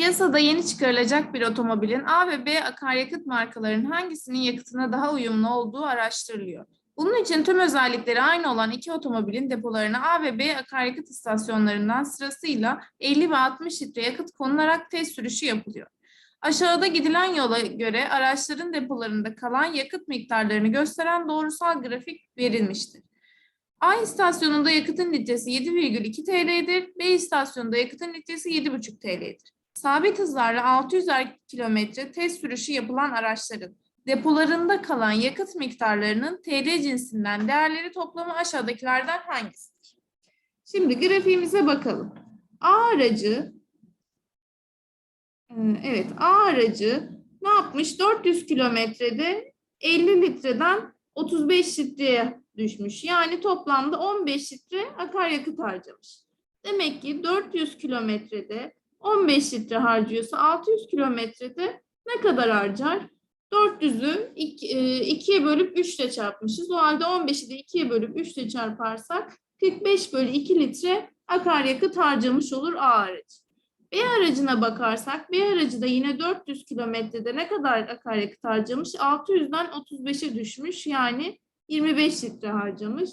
Piyasada yeni çıkarılacak bir otomobilin A ve B akaryakıt markalarının hangisinin yakıtına daha uyumlu olduğu araştırılıyor. Bunun için tüm özellikleri aynı olan iki otomobilin depolarına A ve B akaryakıt istasyonlarından sırasıyla 50 ve 60 litre yakıt konularak test sürüşü yapılıyor. Aşağıda gidilen yola göre araçların depolarında kalan yakıt miktarlarını gösteren doğrusal grafik verilmiştir. A istasyonunda yakıtın litresi 7,2 TL'dir. B istasyonunda yakıtın litresi 7,5 TL'dir. Sabit hızlarla 600 kilometre test sürüşü yapılan araçların depolarında kalan yakıt miktarlarının TL cinsinden değerleri toplamı aşağıdakilerden hangisidir? Şimdi grafiğimize bakalım. A aracı ee, Evet, A aracı ne yapmış? 400 kilometrede 50 litreden 35 litreye düşmüş. Yani toplamda 15 litre akaryakıt harcamış. Demek ki 400 kilometrede 15 litre harcıyorsa 600 kilometrede ne kadar harcar? 400'ü 2'ye bölüp 3 ile çarpmışız. O halde 15'i de 2'ye bölüp 3 ile çarparsak 45 bölü 2 litre akaryakıt harcamış olur A aracı. B aracına bakarsak B aracı da yine 400 kilometrede ne kadar akaryakıt harcamış? 600'den 35'e düşmüş yani 25 litre harcamış.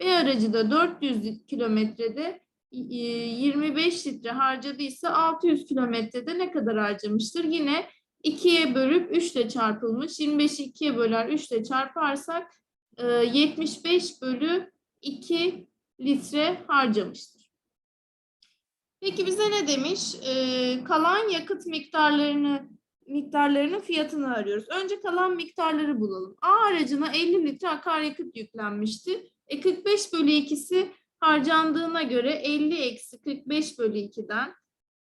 B aracı da 400 kilometrede 25 litre harcadıysa 600 kilometrede ne kadar harcamıştır? Yine 2'ye bölüp 3 ile çarpılmış. 25'i 2'ye böler 3 ile çarparsak 75 bölü 2 litre harcamıştır. Peki bize ne demiş? Ee, kalan yakıt miktarlarını miktarlarının fiyatını arıyoruz. Önce kalan miktarları bulalım. A aracına 50 litre akaryakıt yüklenmişti. E 45 bölü 2'si harcandığına göre 50 eksi 45 bölü 2'den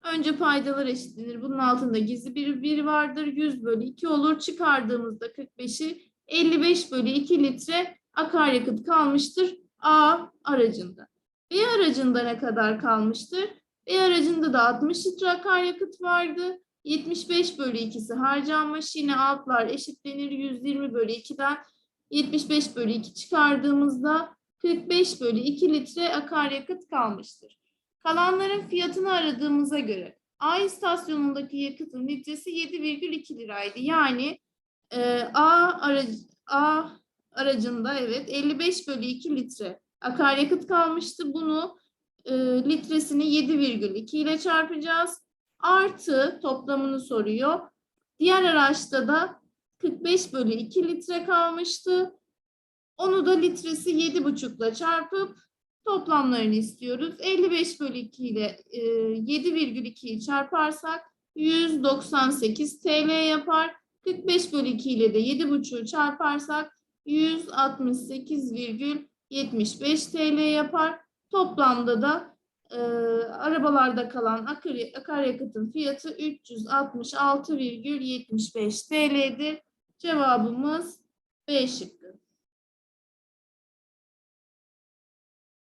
önce paydalar eşitlenir. Bunun altında gizli bir bir vardır. 100 bölü 2 olur. Çıkardığımızda 45'i 55 bölü 2 litre akaryakıt kalmıştır A aracında. B aracında ne kadar kalmıştır? B aracında da 60 litre akaryakıt vardı. 75 bölü 2'si harcanmış. Yine altlar eşitlenir. 120 bölü 2'den 75 bölü 2 çıkardığımızda 45 bölü 2 litre akaryakıt kalmıştır. Kalanların fiyatını aradığımıza göre A istasyonundaki yakıtın litresi 7,2 liraydı. Yani e, A, aracı, A aracında evet 55 bölü 2 litre akaryakıt kalmıştı. Bunu e, litresini 7,2 ile çarpacağız. Artı toplamını soruyor. Diğer araçta da 45 bölü 2 litre kalmıştı. Onu da litresi 7,5 ile çarpıp toplamlarını istiyoruz. 55 bölü 2 ile e, 7,2'yi çarparsak 198 TL yapar. 45 bölü 2 ile de 7,5'u çarparsak 168,75 TL yapar. Toplamda da e, arabalarda kalan akar, akaryakıtın fiyatı 366,75 TL'dir. Cevabımız B şıkkı.